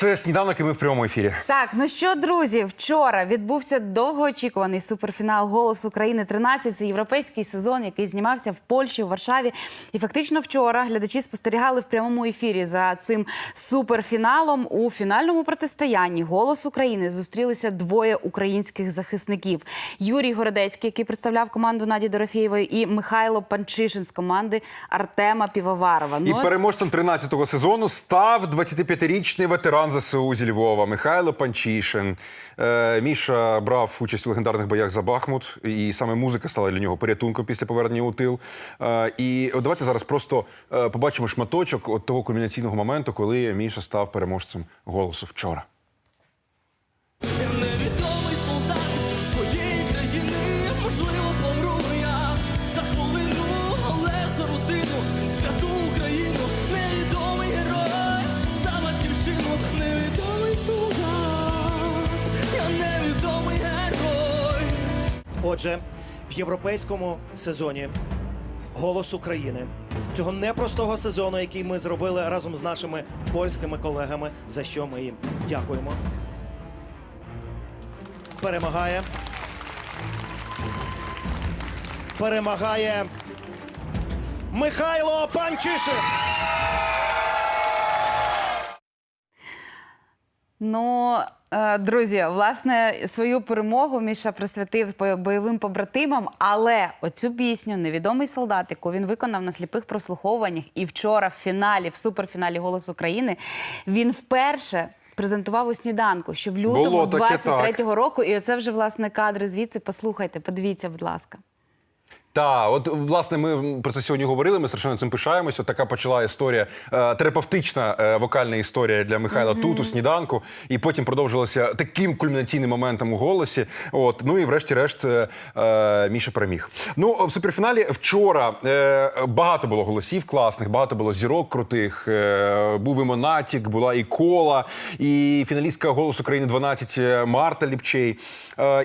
Це сніданок, і ми в прямому ефірі. Так, ну що, друзі, вчора відбувся довгоочікуваний суперфінал «Голос України 13». Це європейський сезон, який знімався в Польщі, у Варшаві. І фактично вчора глядачі спостерігали в прямому ефірі за цим суперфіналом. У фінальному протистоянні «Голос України» зустрілися двоє українських захисників: Юрій Городецький, який представляв команду Наді Дорофєєвої, і Михайло Панчишин з команди Артема Півоварова. І от- переможцем 13-го сезону став 25-річний ветеран ЗСУ зі Львова Михайло Панчишин. Е, Міша брав участь у легендарних боях за Бахмут, і саме музика стала для нього порятунком після повернення у тил. Е, і от давайте зараз просто е, побачимо шматочок от того кульмінаційного моменту, коли Міша став переможцем голосу вчора. Отже, в європейському сезоні Голос України цього непростого сезону, який ми зробили разом з нашими польськими колегами, за що ми їм дякуємо. Перемагає. Перемагає Михайло Панчишин. Ну, е, друзі, власне, свою перемогу Міша присвятив бойовим побратимам, але оцю пісню Невідомий солдат, яку він виконав на сліпих прослуховуваннях, і вчора в фіналі, в суперфіналі Голос України, він вперше. Презентував у сніданку, що в лютому Було таке, 23-го року, і оце вже власне кадри звідси. Послухайте, подивіться, будь ласка. Так, от власне, ми про це сьогодні говорили. Ми страшенно цим пишаємося. Така почала історія, е, терапевтична е, вокальна історія для Михайла тут у сніданку, і потім продовжилася таким кульмінаційним моментом у голосі. От ну і врешті-решт е, Міша переміг. Ну в суперфіналі вчора багато було голосів класних, багато було зірок крутих. Був і Монатік, була і кола, і фіналістка «Голос України 12» Марта Ліпчей.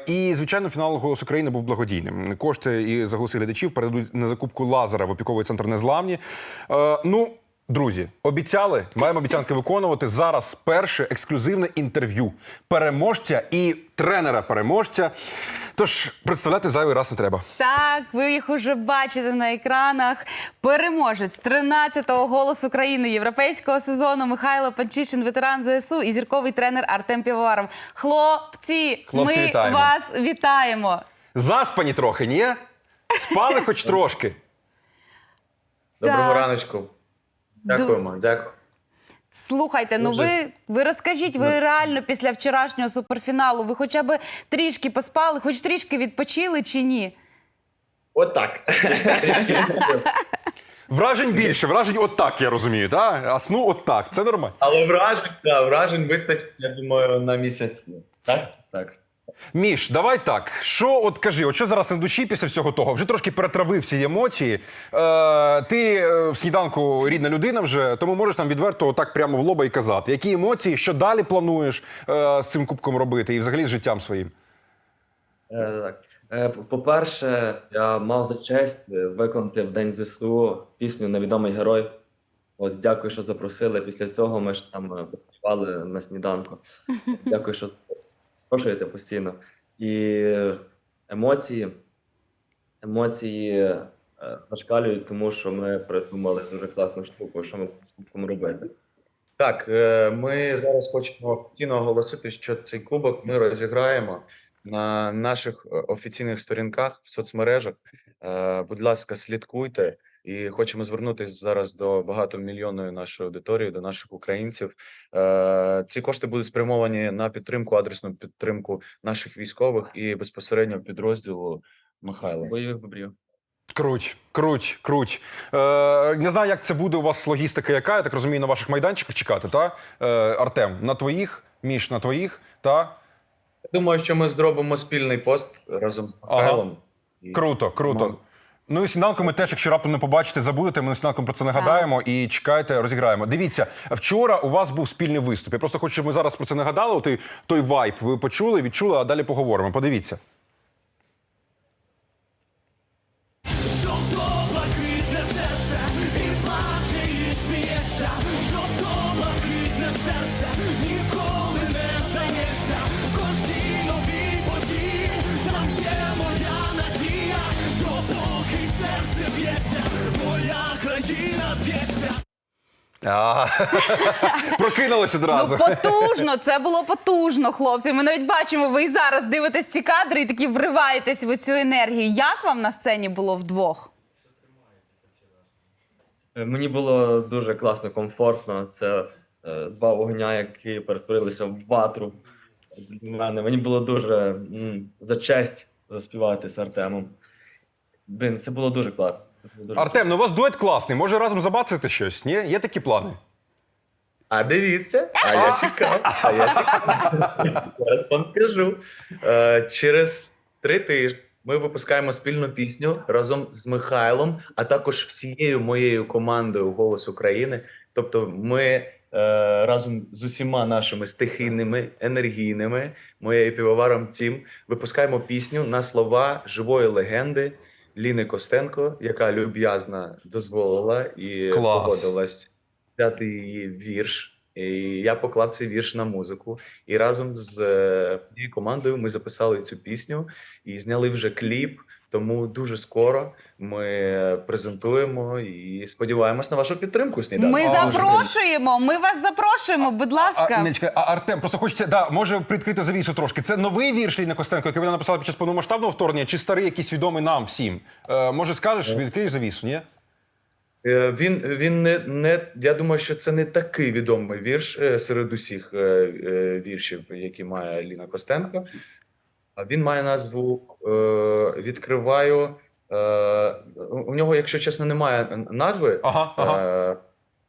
І звичайно, фінал «Голос України» був благодійним. Кошти і за голоси глядачів передадуть на закупку лазера в опіковий центр Незламні. Е, ну. Друзі, обіцяли, маємо обіцянки виконувати. Зараз перше ексклюзивне інтерв'ю переможця і тренера переможця. Тож представляти зайвий раз не треба. Так, ви їх уже бачите на екранах. Переможець 13-го голос України європейського сезону Михайло Панчишин, ветеран ЗСУ і зірковий тренер Артем Півоваров. Хлопці, Хлопці, ми вітаємо. вас вітаємо. Заспані трохи, ні? Спали хоч трошки. Доброго Так. раночку. Дякуємо, дякую. Слухайте, ну Дуже ви, ви розкажіть, ви реально після вчорашнього суперфіналу, ви хоча б трішки поспали, хоч трішки відпочили чи ні? Отак. Вражень більше, вражень отак, я розумію, так? А сну отак. Це нормально. Але вражень, да, вражень вистачить, я думаю, на місяць. Так? Так. Міш, давай так. Що от кажи, от що зараз на душі після всього того? Вже трошки перетравив всі емоції. Е, ти е, в сніданку рідна людина вже, тому можеш нам відверто так прямо в лоба і казати. Які емоції, що далі плануєш е, з цим кубком робити і взагалі з життям своїм? Е, Так. Е, По-перше, я мав за честь е, виконати в День ЗСУ пісню Невідомий герой. От дякую, що запросили. Після цього ми ж там е, поспівали на сніданку. Дякую, що запрошуєте постійно. І емоції, емоції е, зашкалюють, тому що ми придумали дуже класну штуку, що ми з кубком робити. Так, е, ми зараз хочемо офіційно оголосити, що цей кубок ми розіграємо на наших е, офіційних сторінках в соцмережах. Будь ласка, слідкуйте. І хочемо звернутися зараз до багатомільйонної нашої аудиторії, до наших українців. Е, Ці кошти будуть спрямовані на підтримку, адресну підтримку наших військових і безпосередньо підрозділу Михайла. Бойових бобрів. Круть, круть, круть. Е, не знаю, як це буде у вас логістика, яка, я так розумію, на ваших майданчиках чекати, та? Е, Артем, на твоїх, Міш, на твоїх, та? Думаю, що ми зробимо спільний пост разом з Ага. Михайлом. І Круто, круто. Ну і сніданку ми теж, якщо раптом не побачите, забудете, ми на сніданку про це нагадаємо і чекайте, розіграємо. Дивіться, вчора у вас був спільний виступ. Я просто хочу, щоб ми зараз про це нагадали. Той, той вайб ви почули, відчули, а далі поговоримо. Подивіться. А, Прокинулися одразу. Ну, потужно, це було потужно, хлопці. Ми навіть бачимо, ви і зараз дивитесь ці кадри і такі вриваєтесь в цю енергію. Як вам на сцені було вдвох? Е, Мені було дуже класно, комфортно. Це е, два вогня, які перетворилися в ватру. Для мене мені було дуже м, за честь заспівати з Артемом. Блін, це було дуже класно. Артем, ну у вас дует класний. Може разом забацати щось? Ні? Є такі плани? А дивіться, а я чекав. А я чекав. Зараз вам скажу. Е, через три тижні ми випускаємо спільну пісню разом з Михайлом, а також всією моєю командою Голос України. Тобто, ми е, разом з усіма нашими стихійними, енергійними, моєю півоваром Тім, випускаємо пісню на слова живої легенди Ліни Костенко, яка люб'язно дозволила і Клас. погодилась взяти її вірш. І я поклав цей вірш на музику. І разом з е, моєю командою ми записали цю пісню і зняли вже кліп. Тому дуже скоро ми презентуємо і сподіваємось на вашу підтримку. Сніданку. Ми А, запрошуємо, ми вас запрошуємо, будь ласка. А, не, чекай, а Артем, просто хочеться, да, може прикрити завісу трошки. Це новий вірш Ліни Костенко, який вона написала під час повномасштабного вторгнення, чи старий, якийсь відомий нам всім? Е, може, скажеш, відкриєш завісу, ні? Е, Він він не, не я думаю, що це не такий відомий вірш е, серед усіх е, е, віршів, які має Ліна Костенко. А він має назву е, Відкриваю. Е, у нього, якщо чесно, немає назви. Ага, ага. Е,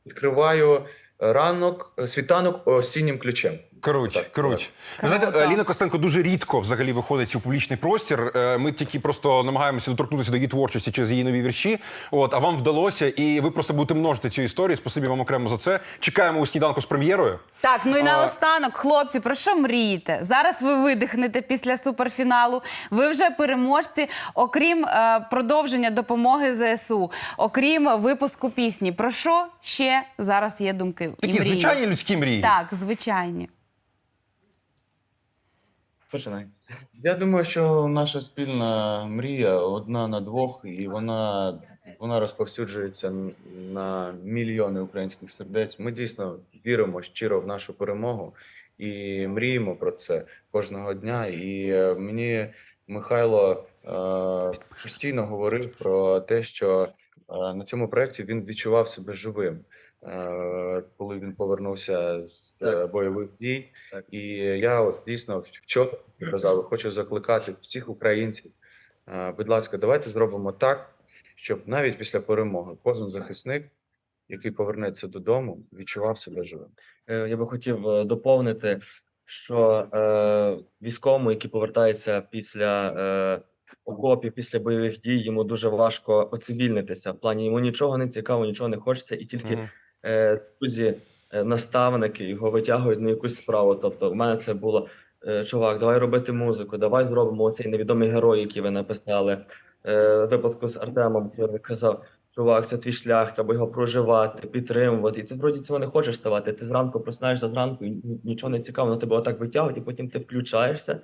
відкриваю ранок, світанок осіннім ключем. Круть, Так, круть. Ви знаєте, Ліна Костенко дуже рідко взагалі виходить у публічний простір. Ми тільки просто намагаємося доторкнутися до її творчості через її нові вірші. От, а вам вдалося, і ви просто будете множити цю історію. Спасибі вам окремо за це. Чекаємо у сніданку з прем'єрою. Так, ну і А- наостанок, хлопці, про що мрієте? Зараз ви видихнете після суперфіналу. Ви вже переможці, окрім е, продовження допомоги ЗСУ, окрім випуску пісні. Про що ще зараз є думки і Такі мрії? звичайні людські мрії. Так, звичайні. Починай. Я думаю, що наша спільна мрія одна на двох, і вона, вона розповсюджується на мільйони українських сердець. Ми дійсно віримо щиро в нашу перемогу і мріємо про це кожного дня. І е, мені Михайло е, постійно говорив про те, що е, на цьому проєкті він відчував себе живим. е, Коли він повернувся з е, Так. бойових дій, Так. і я от дійсно вчора казав, хочу закликати всіх українців. Будь ласка, давайте зробимо так, щоб навіть після перемоги кожен захисник, який повернеться додому, відчував себе живим. Е, Я би хотів е, доповнити, що е, військовому, який повертається після е, окопів, після бойових дій, йому дуже важко оцивільнитися. В плані йому нічого не цікаво, нічого не хочеться, і тільки е, друзі, е, наставники його витягують на якусь справу. Тобто, в мене це було чувак, давай робити музику, давай зробимо оцей невідомий герой, який ви написали. Е, випадку з Артемом я казав. Чувак, це твій шлях, треба його проживати, підтримувати. І ти вроді цього не хочеш ставати. Ти зранку просинаєшся зранку, і нічого не цікаво, на тебе отак витягують, і потім ти включаєшся.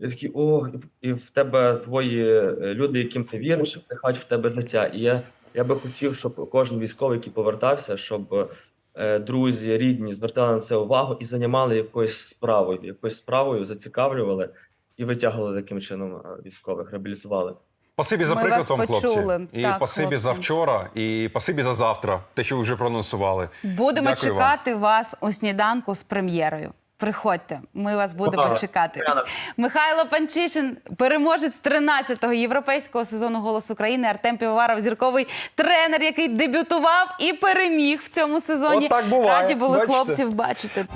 І такий, о, і, в тебе твої е, люди, яким ти віриш, вдихають в тебе життя. І я, я би хотів, щоб кожен військовий, який повертався, щоб е, друзі, рідні звертали на це увагу і займали якоюсь справою, якоюсь справою зацікавлювали і витягували таким чином е, військових, реабілітували. Спасибі за Ми приклад вас хлопці. І Так, спасибі за вчора, і спасибі за завтра, те, що ви вже проанонсували. Будемо Дякую вам. чекати вас у сніданку з прем'єрою. Приходьте, ми вас будемо Ага. чекати. Михайло Панчишин, переможець 13-го європейського сезону «Голос України», Артем Півоваров, зірковий тренер, який дебютував і переміг в цьому сезоні. От так буває, Раді були бачите? хлопців бачити.